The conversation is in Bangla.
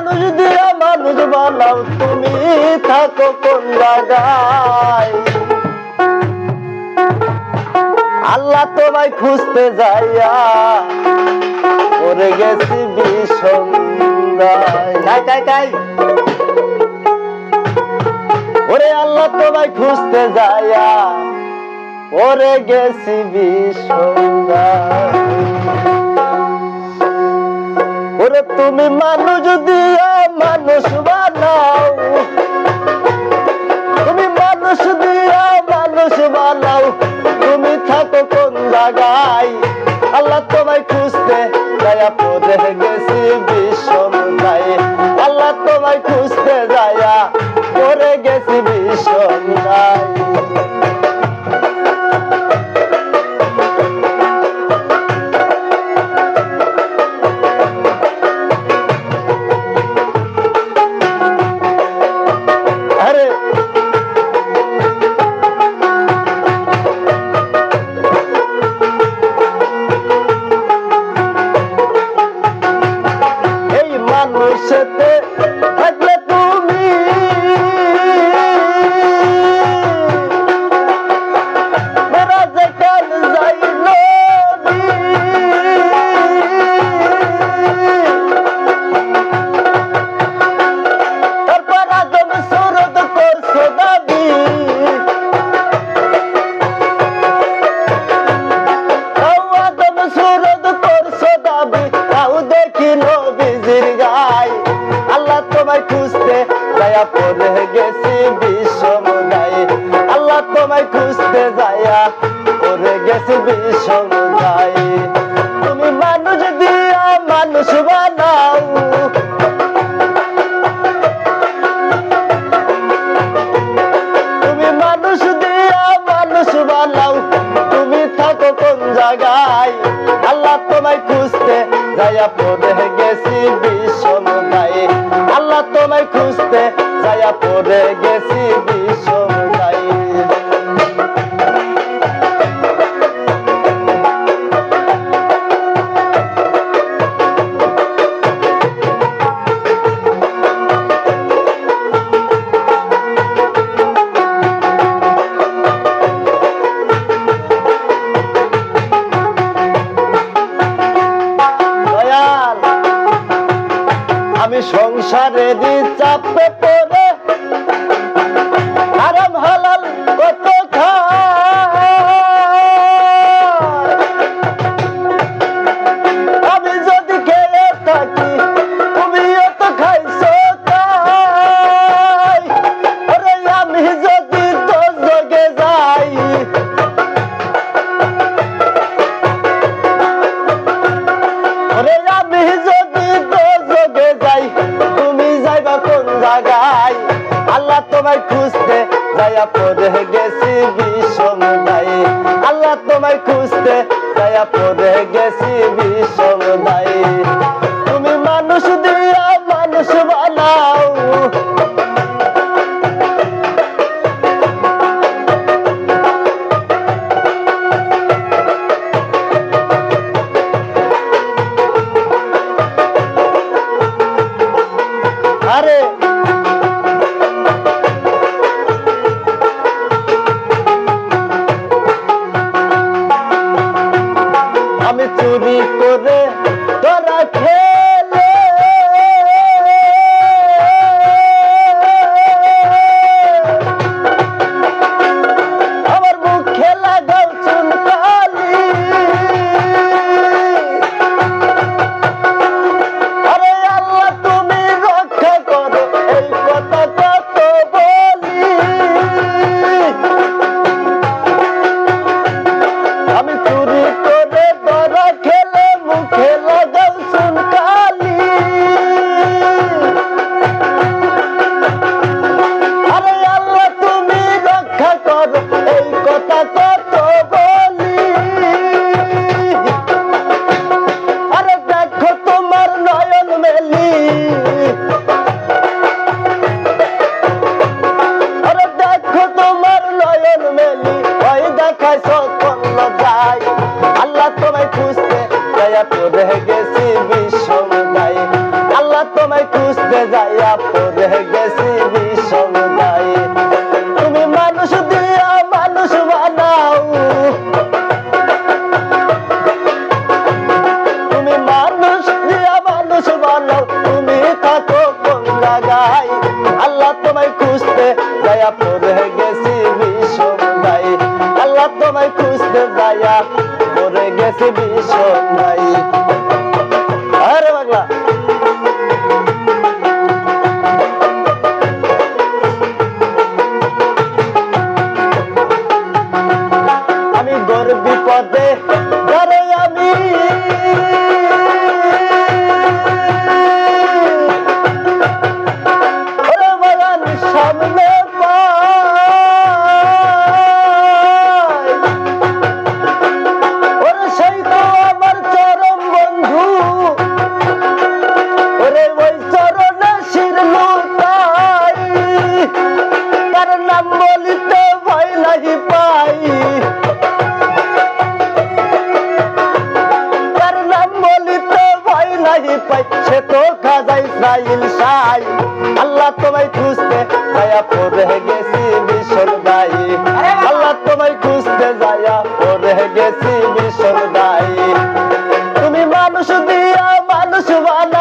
মানুষ দিয়া মানুষ বানাও তুমি থাকো কোন জায়গায়। আল্লাহ তোমায় খুঁজতে যাইয়া পড়ে গেছি বিষন্দায় কাই কাই ওরে আল্লাহ তোমায় খুঁজতে যাইয়া পড়ে গেছি বিষন্দায় তুমি মানুষ দিয়া মানুষ বানাও। তুমি মানুষ দিয়া মানুষ বানাও। তুমি থাকো কোন জায়গায়? যায়া পড়ে গেছি বিশ্বমদায় আল্লাহ তোমায় খুঁজতে যায়া পড়ে গেছি বিশ্বমদায় তুমি মানুষ দিয়া মানুষ বানাও। তোমায় খুঁজতে যাইয়া পড়ে গেছি বিষমদায় আল্লাহ তোমায় পড়ে গেছি আমি সংসারের চাপে পড়ে যাইয়া পড়ে গেছি বিষম নাই আল্লাহ তোমায় খুঁজতে যাইয়া পড়ে গেছি বিষম তো খাজা ইসরাইল সাই। আল্লাহ তোমায় খুঁজতে যায়া পরে গেছি মিশর দায়ী আল্লাহ তোমায় খুঁজতে যায়া পরে গেছি মিশর দায়ী তুমি মানুষ দিয়া মানুষ বানা